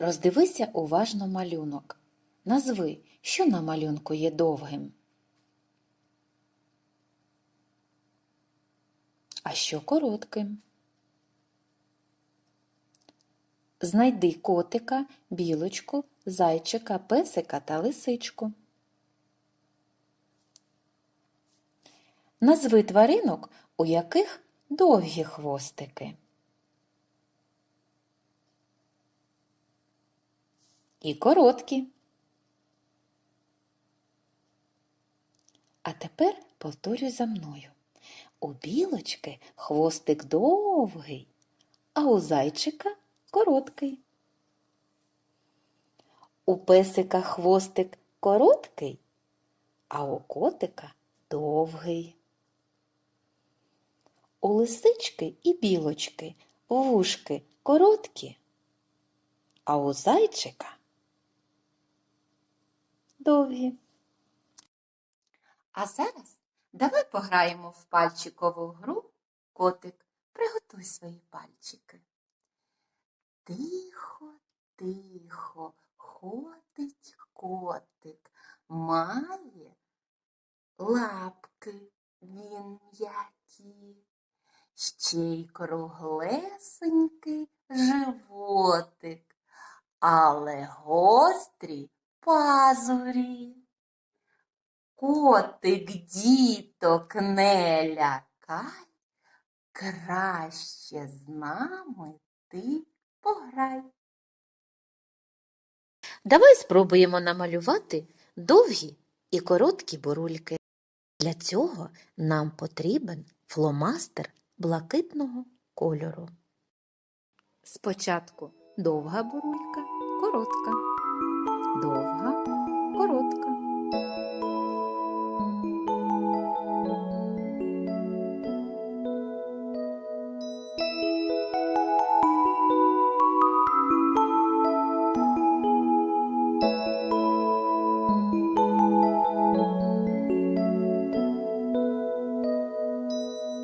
Роздивися уважно малюнок. Назви, що на малюнку є довгим. А що коротким? Знайди котика, білочку, зайчика, песика та лисичку. Назви тваринок, у яких довгі хвостики. І короткі. А тепер повторюй за мною. У білочки хвостик довгий, а у зайчика короткий. У песика хвостик короткий, а у котика довгий. У лисички і білочки вушки короткі, а у зайчика довгі. А зараз давай пограємо в пальчикову гру. Котик, приготуй свої пальчики. Тихо, тихо, ходить котик, має лапки він м'які, ще й круглесенький животик, але гострі пазурі. Котик діток не лякай, краще з нами ти пограй. Давай спробуємо намалювати довгі і короткі бурульки. Для цього нам потрібен фломастер блакитного кольору. Спочатку довга бурулька, коротка, довга.